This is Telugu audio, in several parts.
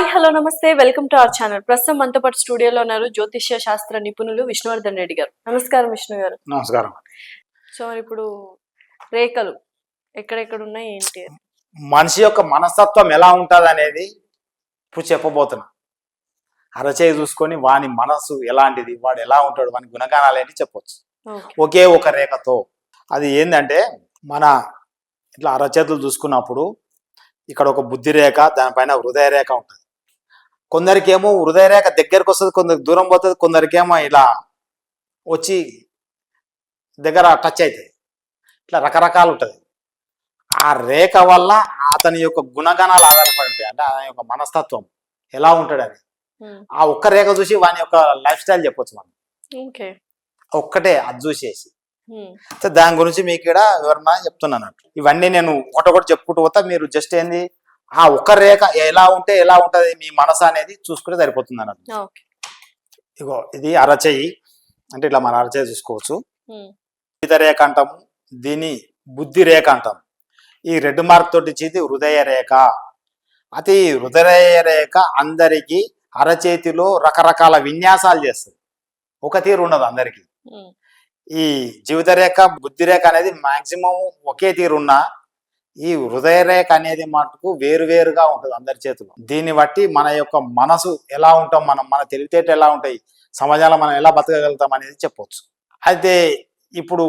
హాయ్ హలో నమస్తే. Welcome to our channel. ప్రస్తుతం మనతో పాటు స్టూడియోలో ఉన్నారు జ్యోతిష్య శాస్త్ర నిపుణులు విష్ణువర్ధన్ రెడ్డి గారు. నమస్కారం విష్ణు గారు. నమస్కారం. సో మరి ఇప్పుడు రేఖలు ఎక్కడెక్కడ ఉన్నాయి ఏంటి? మనిషి యొక్క మనస్తత్వం ఎలా ఉంటుంది అనేది ఇప్పుడు చెప్పబోతున్నా. అరచేయి చూసుకొని వాని మనసు ఎలాంటిది వాడు ఎలా ఉంటాడు వాని గుణగానాలు ఏంటి చెప్పొచ్చు. ఒకే ఒక రేఖతో. అది ఏంటంటే మన ఇట్లా అరచేతులు చూసుకున్నప్పుడు ఇక్కడ ఒక బుద్ధి రేఖ దానిపైన హృదయ రేఖ ఉంటుంది. కొందరికేమో హృదయ రేఖ దగ్గరకు వస్తుంది కొందరికి దూరం పోతుంది కొందరికేమో ఇలా వచ్చి దగ్గర టచ్ అవుతుంది. ఇట్లా రకరకాలు ఉంటుంది ఆ రేఖ వల్ల అతని యొక్క గుణగణాలు ఆధారపడి ఉంటాయి అంటే ఆయన యొక్క మనస్తత్వం ఎలా ఉంటాడు అని ఉమ్, ఆ ఒక్క రేఖ చూసి వాని యొక్క లైఫ్ స్టైల్ చెప్పొచ్చు మనం. ఒక్కటే అది చూసేసి. అయితే దాని గురించి మీకు ఇక్కడ వివరణ చెప్తున్నాను. ఇవన్నీ నేను ఒకటొకటి చెప్పుకుంటూ పోతా. మీరు జస్ట్ ఏంది? ఆ ఒక్క రేఖ ఎలా ఉంటే ఎలా ఉంటది మీ మనసు అనేది చూసుకుంటే సరిపోతుంది అన్నట్టు. ఇగో ఇది అరచేయి. అంటే ఇట్లా మన అరచేయి చూసుకోవచ్చు. జీవిత రేఖ అంటాము దీని బుద్ధి రేఖ అంటాం ఈ రెడ్ మార్క్ తోటి చేతి హృదయ రేఖ. అయితే ఈ హృదయ రేఖ అందరికీ అరచేతిలో రకరకాల విన్యాసాలు చేస్తుంది. ఒక తీరు ఉండదు అందరికీ. ఈ జీవిత రేఖ బుద్ధి రేఖ అనేది మాక్సిమం ఒకే తీరు ఉన్నా ఈ హృదయ రేఖ అనేది మటుకు వేరువేరుగా ఉంటుంది అందరి చేతిలో. దీన్ని బట్టి మన యొక్క మనసు ఎలా ఉంటాం మనం మన తెలివితేటలు ఎలా ఉంటాయి సమాజంలో మనం ఎలా బతకగలుగుతాం అనేది చెప్పవచ్చు అయితే ఇప్పుడు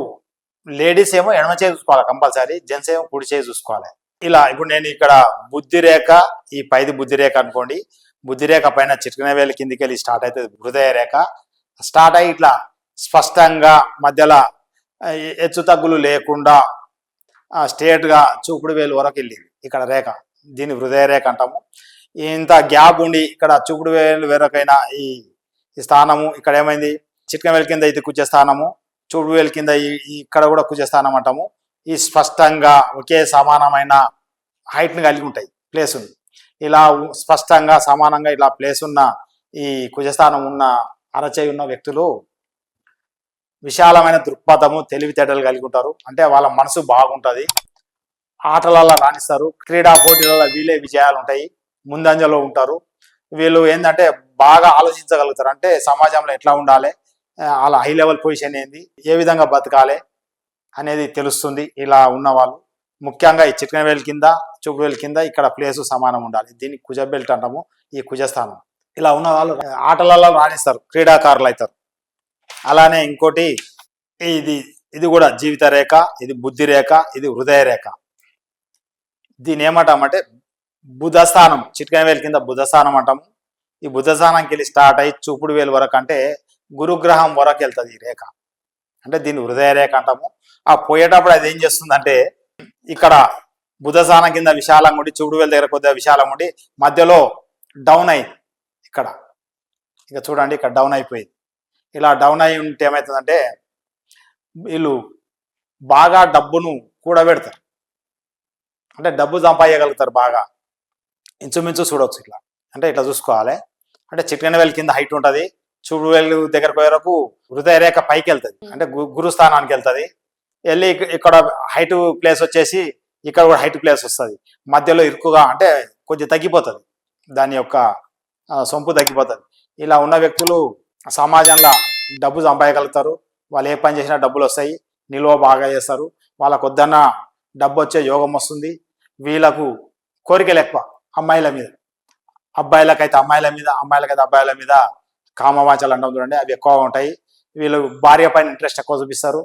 లేడీస్ ఏమో ఎడమ చేయి చూసుకోవాలి కంపల్సరీ జెంట్స్ ఏమో కుడి చేయి చూసుకోవాలి. ఇలా ఇప్పుడు నేను ఇక్కడ బుద్ధి రేఖ ఈ పైది బుద్ధి రేఖ అనుకోండి. బుద్ధి రేఖ పైన చిటికిన వేలు కిందికి వెళ్ళి స్టార్ట్ అవుతుంది హృదయ రేఖ స్టార్ట్ అయ్యి ఇట్లా స్పష్టంగా మధ్యలో హెచ్చు తగ్గులు లేకుండా స్టేట్గా చూపుడు వేలు వరకు వెళ్ళింది ఇక్కడ రేఖ దీన్ని హృదయ రేఖ అంటాము. ఇంత గ్యాప్ ఉండి ఇక్కడ చూపుడు వేలు వరకైనా ఈ స్థానము ఇక్కడ ఏమైంది? చిట్కం వేలు కింద ఇది కుచ్చే స్థానము చూపుడు వేలు కింద ఇక్కడ కూడా కుచ్చే స్థానం అంటాము. ఈ స్పష్టంగా ఒకే సమానమైన హైట్ని కలిగి ఉంటాయి ప్లేస్ ఉంది. ఇలా స్పష్టంగా సమానంగా ఇలా ప్లేస్ ఉన్న ఈ కుజస్థానం ఉన్న అరచేయి ఉన్న వ్యక్తులు విశాలమైన దృక్పథము తెలివితేటలు కలిగి ఉంటారు. అంటే వాళ్ళ మనసు బాగుంటుంది. ఆటలలో రాణిస్తారు. క్రీడా పోటీలలో వీళ్ళే విజయాలు ఉంటాయి. ముందంజలో ఉంటారు. వీళ్ళు ఏంటంటే బాగా ఆలోచించగలుగుతారు. అంటే సమాజంలో ఎట్లా ఉండాలి? వాళ్ళ హై లెవెల్ పొజిషన్ ఏంది? ఏ విధంగా బతకాలి? అనేది తెలుస్తుంది ఇలా ఉన్న వాళ్ళు. ముఖ్యంగా ఈ చిటికెన వేలు కింద చూపుడు వేలు కింద ఇక్కడ ప్లేస్ సమానం ఉండాలి. దీన్ని కుజ బెల్ట్ అంటాము. ఈ కుజస్థానం. ఇలా ఉన్న వాళ్ళు ఆటలలో రాణిస్తారు. క్రీడాకారులు అవుతారు. అలానే ఇంకోటి ఇది ఇది కూడా జీవిత రేఖ ఇది బుద్ధి రేఖ ఇది హృదయ రేఖ. దీని ఏమంటామంటే బుధస్థానం చిట్కాయ వేలు కింద బుధస్థానం అంటాము. ఈ బుధస్థానానికి వెళ్ళి స్టార్ట్ అయ్యి చూపుడు వేలు వరకు అంటే గురుగ్రహం వరకు వెళ్తుంది ఈ రేఖ. అంటే దీన్ని హృదయ రేఖ అంటాము. ఆ పోయేటప్పుడు అది ఏం చేస్తుందంటే ఇక్కడ బుధస్థానం కింద విశాలంగా ఉండి చూపుడు వేలు దగ్గర కొద్దిగా విశాలంగా ఉండి మధ్యలో డౌన్ అయింది ఇక్కడ. ఇక చూడండి ఇక్కడ డౌన్ అయిపోయింది. ఇలా డౌన్ అయి ఉంటే ఏమవుతుందంటే వీళ్ళు బాగా డబ్బును కూడబెడతారు. అంటే డబ్బు సంపాదించగలుగుతారు బాగా. ఇంచుమించు చూడవచ్చు ఇట్లా. అంటే ఇట్లా చూసుకోవాలి. అంటే చిటికెన వేలు కింద హైట్ ఉంటుంది. చూడు వేలు దగ్గరకు పోయే వరకు హృదయ రేఖ పైకి వెళ్తుంది. అంటే గురుస్థానానికి వెళ్తుంది. వెళ్ళి ఇక- ఇక్కడ హైట్ ప్లేస్ వచ్చేసి ఇక్కడ కూడా హైట్ ప్లేస్ వస్తుంది. మధ్యలో ఇరుకుగా అంటే కొంచెం తగ్గిపోతుంది. దాని యొక్క సొంపు తగ్గిపోతుంది. ఇలా ఉన్న వ్యక్తులు సమాజంలో డబ్బు సంపాదగలుగుతారు వాళ్ళు ఏ పని చేసినా డబ్బులు వస్తాయి. నిల్వ బాగా చేస్తారు. వాళ్ళకు వద్దన్న డబ్బు వచ్చే యోగం వస్తుంది. వీళ్ళకు కోరికలు ఎక్కువ అమ్మాయిల మీద. అబ్బాయిలకైతే అమ్మాయిల మీద అమ్మాయిలకైతే అబ్బాయిల మీద కామవాంచాలు అంటాం చూడండి అవి ఎక్కువ ఉంటాయి. వీళ్ళు భార్య పైన ఇంట్రెస్ట్ ఎక్కువ చూపిస్తారు.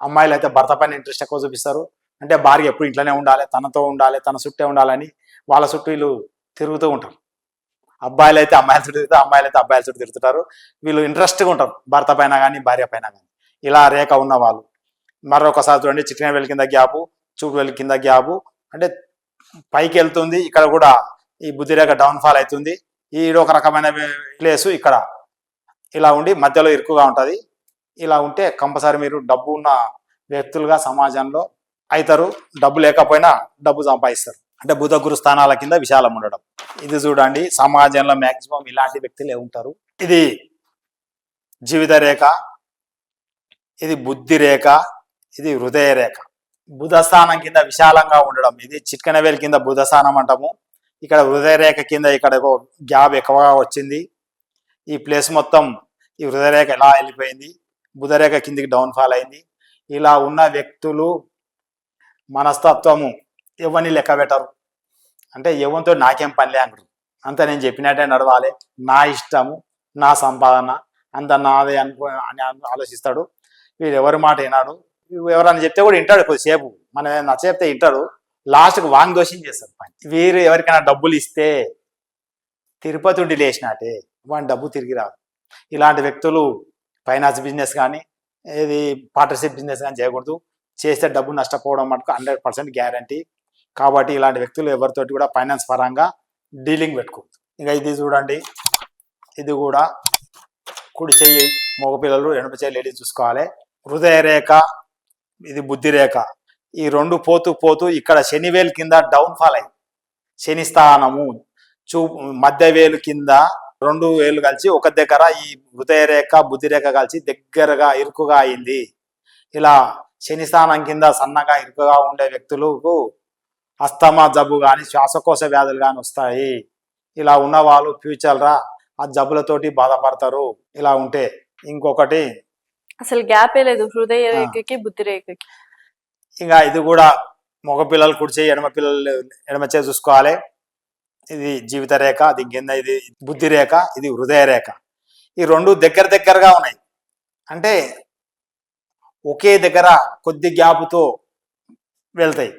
అమ్మాయిలు అయితే భర్త పైన ఇంట్రెస్ట్ ఎక్కువ చూపిస్తారు. అంటే భార్య ఎప్పుడు ఇంట్లోనే ఉండాలి తనతో ఉండాలి తన చుట్టే ఉండాలని వాళ్ళ చుట్టూ వీళ్ళు తిరుగుతూ ఉంటారు. అబ్బాయిలు అయితే అమ్మాయిల చుట్టూ తిరుగుతారు అమ్మాయిలు అయితే అబ్బాయిల చుట్టూ తిరుగుతారు. వీళ్ళు ఇంట్రెస్ట్గా ఉంటారు. భర్త పైన కానీ భార్య పైన కానీ ఇలా రేఖ ఉన్న వాళ్ళు మరొకసారి చూడండి చికెన్ వెళ్ళి కింద గ్యాపు చూపు వెళ్ళి కింద గ్యాపు. అంటే పైకి వెళ్తుంది ఇక్కడ కూడా ఈ బుద్ధి రేఖ డౌన్ ఫాల్ అవుతుంది. ఈ ఒక రకమైన ప్లేసు ఇక్కడ. ఇలా ఉండి మధ్యలో ఇరుకుగా ఉంటుంది. ఇలా ఉంటే కంపల్సరీ మీరు డబ్బు ఉన్న వ్యక్తులుగా సమాజంలో అవుతారు. డబ్బు లేకపోయినా డబ్బు సంపాదిస్తారు. అంటే బుధ గురు స్థానాల కింద విశాలం ఉండడం. ఇది చూడండి సమాజంలో మ్యాక్సిమం ఇలాంటి వ్యక్తులే ఉంటారు. ఇది జీవిత రేఖ ఇది బుద్ధి రేఖ ఇది హృదయ రేఖ. బుధ స్థానం కింద విశాలంగా ఉండడం ఇది చిట్కనవేలు కింద బుధ స్థానం అంటాము. ఇక్కడ హృదయరేఖ కింద ఇక్కడ ఒక గ్యాప్ ఎక్కువగా వచ్చింది. ఈ ప్లేస్ మొత్తం ఈ హృదయరేఖ ఎలా వెళ్ళిపోయింది? బుధరేఖ కిందికి డౌన్ ఫాల్ అయింది. ఇలా ఉన్న వ్యక్తులు మనస్తత్వము ఎవరిని లెక్క పెట్టరు. అంటే ఎవరితో నాకేం పనిలే అంటారు అంత నేను చెప్పినట్టే నడవాలి. నా ఇష్టము నా సంపాదన అంత నాదే అనుకో అని ఆలోచిస్తాడు. వీడు ఎవరి మాట వినాడు. ఎవరైనా చెప్తే కూడా వింటాడు కొద్దిసేపు. మనం నా చెప్తే వింటాడు. లాస్ట్కి వాంగ్ దోషం చేస్తారు పని. వీరు ఎవరికైనా డబ్బులు ఇస్తే తిరుపతి ఉండి లేచినట్టే వాడి డబ్బు తిరిగి రాదు. ఇలాంటి వ్యక్తులు ఫైనాన్స్ బిజినెస్ కానీ ఏది పార్ట్నర్షిప్ బిజినెస్ కానీ చేయకూడదు. చేస్తే డబ్బు నష్టపోవడం మటుకు హండ్రెడ్ పర్సెంట్ గ్యారంటీ. కాబట్టి ఇలాంటి వ్యక్తులు ఎవరితోటి కూడా ఫైనాన్స్ పరంగా డీలింగ్ పెట్టుకోవద్దు. ఇంకా ఇది చూడండి. ఇది కూడా కుడి చెయ్యి మగపిల్లలు ఎడమ చెయ్యి లేడీస్ చూసుకోవాలి. హృదయ రేఖ ఇది బుద్ధి రేఖ. ఈ రెండు పోతూ పోతూ ఇక్కడ శనివేలు కింద డౌన్ ఫాల్ అయింది. శని స్థానము చూ మధ్య వేలు కింద రెండు వేలు కలిసి ఒక దగ్గర ఈ హృదయ రేఖ బుద్ధి రేఖ కలిసి దగ్గరగా ఇరుకుగా అయింది. ఇలా శని స్థానం కింద సన్నగా ఇరుకుగా ఉండే వ్యక్తులకు అస్తమా జబ్బు కానీ శ్వాసకోశ వ్యాధులు కానీ వస్తాయి. ఇలా ఉన్న వాళ్ళు ఫ్యూచర్ రా ఆ జబ్బులతోటి బాధపడతారు. ఇలా ఉంటే ఇంకొకటి అసలు గ్యాపే లేదు హృదయ రేఖకి బుద్ధి రేఖకి. ఇంకా ఇది కూడా మగ పిల్లలు కుడిచే ఎడమ పిల్లలు ఎడమ చేయి చూసుకోవాలి. ఇది జీవిత రేఖ అది కింద ఇది బుద్ధి రేఖ ఇది హృదయ రేఖ. ఈ రెండు దగ్గర దగ్గరగా ఉన్నాయి. అంటే ఒకే దగ్గర కొద్ది గ్యాప్తో వెళ్తాయి.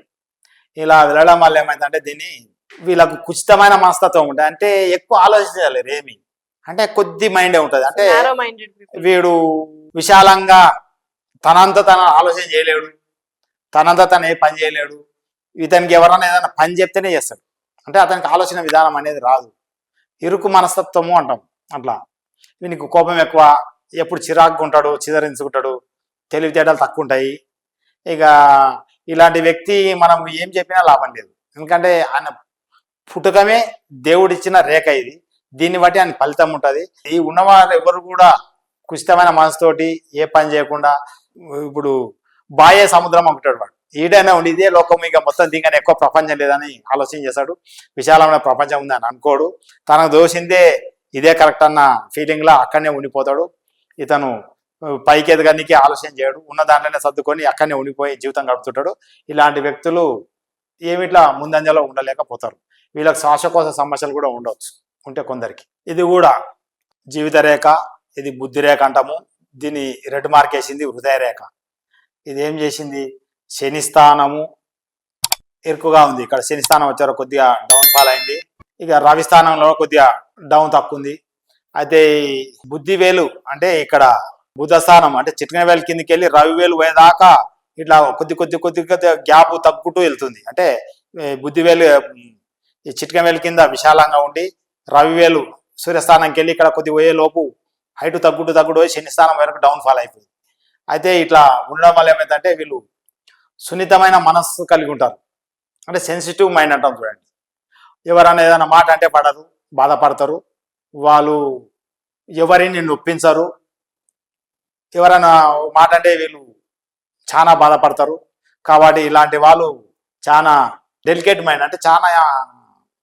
ఇలా వెళ్ళడం వల్ల ఏమైందంటే దీన్ని వీళ్ళకు కుచితమైన మనస్తత్వం ఉంటుంది. అంటే ఎక్కువ ఆలోచించలేరు ఏమి. అంటే కొద్ది మైండే ఉంటుంది. అంటే వీడు విశాలంగా తనంత తన ఆలోచన చేయలేడు. తనంత తను ఏ పని చేయలేడు. ఇతనికి ఎవరైనా ఏదైనా పని చెప్తేనే చేస్తాడు. అంటే అతనికి ఆలోచన విధానం అనేది రాదు. ఇరుకు మనస్తత్వము అంటాం. అట్లా. వీనికి కోపం ఎక్కువ. ఎప్పుడు చిరాకుగా ఉంటాడు చిదరించుకుంటాడు. తెలివితేటలు తక్కువ ఉంటాయి. ఇక ఇలాంటి వ్యక్తి మనం ఏం చెప్పినా లాభం లేదు. ఎందుకంటే ఆయన పుట్టుకమే దేవుడిచ్చిన రేఖ ఇది. దీన్ని బట్టి ఆయన ఫలితం ఉంటుంది. ఈ ఉన్నవారు ఎవరు కూడా కుచితమైన మనసుతోటి ఏ పని చేయకుండా ఇప్పుడు బాయే సముద్రం అమ్ముతాడు వాడు. ఈడైనా ఉండి ఇదే లోకం ఇక మొత్తం దీనికన్నా ఎక్కువ ప్రపంచం లేదని ఆలోచన చేశాడు. విశాలమైన ప్రపంచం ఉంది అని అనుకోడు. తనకు దోషిందే ఇదే కరెక్ట్ అన్న ఫీలింగ్లో అక్కడనే ఉండిపోతాడు. ఇతను పైకి ఎదగడానికి ఆలోచన చేయడు. ఉన్న దాంట్లోనే సర్దుకొని అక్కడనే ఉండిపోయి జీవితం గడుపుతుంటాడు. ఇలాంటి వ్యక్తులు ఏమిట్లా ముందంజలో ఉండలేకపోతారు. వీళ్ళకి శ్వాసకోశ సమస్యలు కూడా ఉండవచ్చు ఉంటే కొందరికి. ఇది కూడా జీవిత రేఖ ఇది బుద్ధి రేఖ అంటాము. దీన్ని రెడ్ మార్క్ వేసింది హృదయ రేఖ. ఇది ఏం చేసింది? శని స్థానము ఇరుకుగా ఉంది. ఇక్కడ శని స్థానం వచ్చారో కొద్దిగా డౌన్ ఫాల్ అయింది. ఇక రవి స్థానంలో కొద్దిగా డౌన్ తక్కువ ఉంది. అయితే బుద్ధి వేలు అంటే ఇక్కడ బుధస్థానం అంటే చిట్కన వేలు కిందికి వెళ్ళి రవివేలు పోయేదాకా ఇట్లా కొద్ది కొద్ది కొద్ది కొద్ది గ్యాప్ తగ్గుతూ వెళ్తుంది. అంటే బుద్ధివేలు ఈ చిట్కన వేలు కింద విశాలంగా ఉండి రవివేలు సూర్యస్థానంకి వెళ్ళి ఇక్కడ కొద్ది పోయే లోపు హైట్ తగ్గుతూ తగ్గుడు పోయి శని స్థానం వరకు డౌన్ ఫాల్ అయిపోయింది. అయితే ఇట్లా ఉండడం వల్ల ఏమైందంటే వీళ్ళు సున్నితమైన మనస్సు కలిగి ఉంటారు. అంటే సెన్సిటివ్ మైండ్ అంటాం చూడండి. ఎవరైనా ఏదైనా మాట అంటే పడరు బాధపడతారు. వాళ్ళు ఎవరిని నొప్పించరు ఎవరైనా మాట అంటే వీళ్ళు చాలా బాధపడతారు. కాబట్టి ఇలాంటి వాళ్ళు చాలా డెలికేట్ మైండ్ అంటే చాలా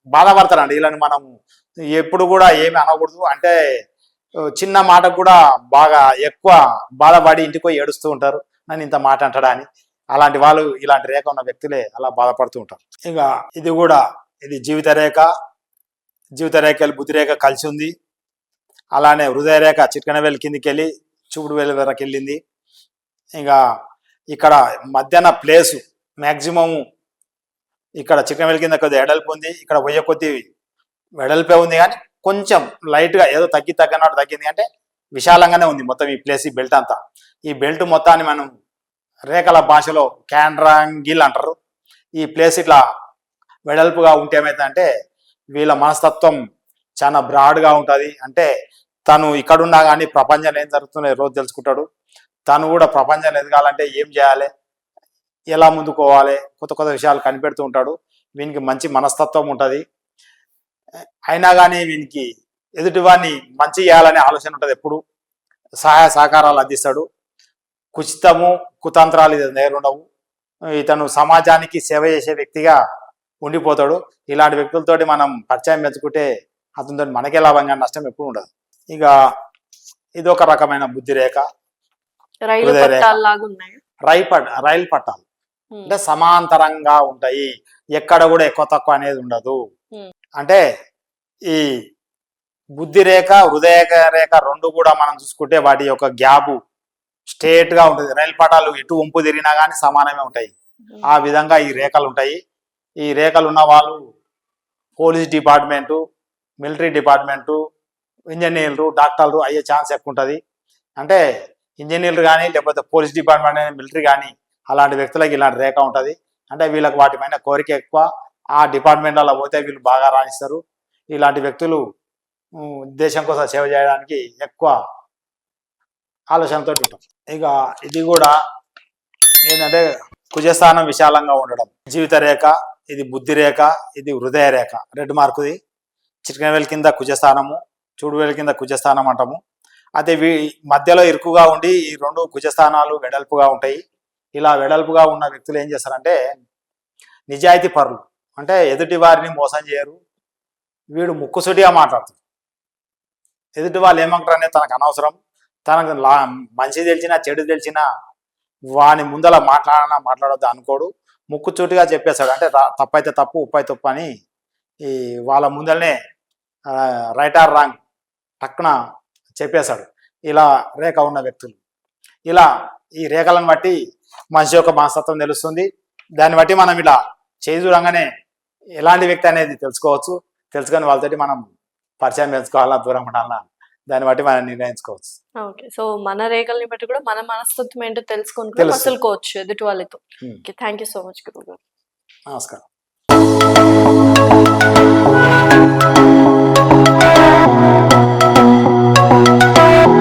బాధపడతారండి. వీళ్ళని మనం ఎప్పుడు కూడా ఏమి అనకూడదు. అంటే చిన్న మాటకు కూడా బాగా ఎక్కువ బాధపడి ఇంటికి పోయి ఏడుస్తూ ఉంటారు. నన్ను ఇంత మాట అంటాడా అని. అలాంటి వాళ్ళు ఇలాంటి రేఖ ఉన్న వ్యక్తులే అలా బాధపడుతూ ఉంటారు. ఇంకా ఇది కూడా ఇది జీవిత రేఖ. జీవిత రేఖలు బుద్ధి రేఖ కలిసి ఉంది. అలానే హృదయ రేఖ చిట్కన కిందికి వెళ్ళి చూపుడు వేలు వరకు వెళ్ళింది ఇంకా ఇక్కడ మధ్యాహ్న ప్లేసు మ్యాక్సిమము ఇక్కడ చికెన్ వేలు కింద కొద్దిగా ఎడల్పు ఉంది. ఇక్కడ పోయే కొద్ది వెడల్పే ఉంది కానీ కొంచెం లైట్గా ఏదో తగ్గి తగ్గనట్టు తగ్గింది అంటే విశాలంగానే ఉంది మొత్తం ఈ ప్లేస్ ఈ బెల్ట్ అంతా. ఈ బెల్ట్ మొత్తాన్ని మనం రేఖల భాషలో క్యాండ్రాంగిల్ అంటారు. ఈ ప్లేస్ ఇట్లా వెడల్పుగా ఉంటే ఏమైందంటే వీళ్ళ మనస్తత్వం చాలా బ్రాడ్గా ఉంటుంది. అంటే తను ఇక్కడున్నా కానీ ప్రపంచంలో ఏం జరుగుతుందో రోజు తెలుసుకుంటాడు. తను కూడా ప్రపంచం ఎదగాలంటే ఏం చేయాలి? ఎలా ముందుకోవాలి? కొత్త కొత్త విషయాలు కనిపెడుతూ ఉంటాడు. వీనికి మంచి మనస్తత్వం ఉంటుంది. అయినా కానీ వీనికి ఎదుటివాడిని మంచి చేయాలనే ఆలోచన ఉంటుంది ఎప్పుడు. సహాయ సహకారాలు అందిస్తాడు. కుచితము కుతంత్రాలు ఇది ఇతను సమాజానికి సేవ చేసే వ్యక్తిగా ఉండిపోతాడు. ఇలాంటి వ్యక్తులతోటి మనం పరిచయం పెంచుకుంటే అతనితో మనకే లాభంగా నష్టం ఎప్పుడు ఉండదు. ఇక ఇది ఒక రకమైన బుద్ధి రేఖ. రైలు పట్ రైలు పట్టాలు. అంటే సమాంతరంగా ఉంటాయి. ఎక్కడ కూడా ఎక్కువ తక్కువ అనేది ఉండదు. అంటే ఈ బుద్ధి రేఖ హృదయ రేఖ రెండు కూడా మనం చూసుకుంటే వాటి యొక్క గ్యాప్ స్ట్రేట్గా ఉంటుంది. రైలు పటాలు ఎటు వంపు తిరిగినా కానీ సమానమే ఉంటాయి. ఆ విధంగా ఈ రేఖలు ఉంటాయి. ఈ రేఖలు ఉన్న వాళ్ళు పోలీస్ డిపార్ట్మెంటు మిలిటరీ డిపార్ట్మెంటు ఇంజనీర్లు డాక్టర్లు అయ్యే ఛాన్స్ ఎక్కువ ఉంటుంది అంటే ఇంజనీర్లు కానీ లేకపోతే పోలీస్ డిపార్ట్మెంట్ కానీ మిలిటరీ కానీ అలాంటి వ్యక్తులకు ఇలాంటి రేఖ ఉంటుంది. అంటే వీళ్ళకి వాటి పైన కోరిక ఎక్కువ. ఆ డిపార్ట్మెంట్లలో పోతే వీళ్ళు బాగా రాణిస్తారు. ఇలాంటి వ్యక్తులు దేశం కోసం సేవ చేయడానికి ఎక్కువ ఆలోచనతో ఉంటాం ఇక ఇది కూడా ఏంటంటే కుజస్థానం విశాలంగా ఉండడం. జీవిత రేఖ ఇది బుద్ధి రేఖ ఇది హృదయ రేఖ. రెడ్ మార్కుది. చిటికనవేల కింద కుజస్థానము. చూడువేల కింద కుజస్థానం అంటాము. అయితే వీ మధ్యలో ఇరుకుగా ఉండి ఈ రెండు కుజస్థానాలు వెడల్పుగా ఉంటాయి. ఇలా వెడల్పుగా ఉన్న వ్యక్తులు ఏం చేస్తారంటే నిజాయితీ పరులు. అంటే ఎదుటి వారిని మోసం చేయరు. వీడు ముక్కుసుటిగా మాట్లాడుతాడు. ఎదుటి వాళ్ళు ఏమంటారు అనేది తనకు అనవసరం. తనకు లా మంచి తెలిసినా చెడు తెలిసినా వాని ముందల మాట్లాడనా మాట్లాడొద్దు అనుకోడు. ముక్కు చూటిగా చెప్పేశాడు అంటే తప్పైతే తప్పు ఉప్పై తప్పు అని ఈ వాళ్ళ ముందరనే రైట్ ఆర్ రాంగ్ టక్కున చెప్పేశాడు. ఇలా రేఖ ఉన్న వ్యక్తులు. ఇలా ఈ రేఖలను బట్టి మనిషి యొక్క మనస్తత్వం తెలుస్తుంది. దాన్ని బట్టి మనం ఇలా చేయి చూడంగానే ఎలాంటి వ్యక్తి అనేది తెలుసుకోవచ్చు. తెలుసుకొని వాళ్ళతోటి మనం పరిచయం పెంచుకోవాలా దూరం ఉండాలా దాన్ని బట్టి మనం నిర్ణయించుకోవచ్చు. ఓకే. సో మన రేఖల్ని బట్టి కూడా మన మనస్తత్వం ఏంటో తెలుసుకొని. మసులుకోవచ్చు ఎదుటి వాళ్ళతో. థ్యాంక్ యూ సో మచ్ గురువు గారు. నమస్కారం.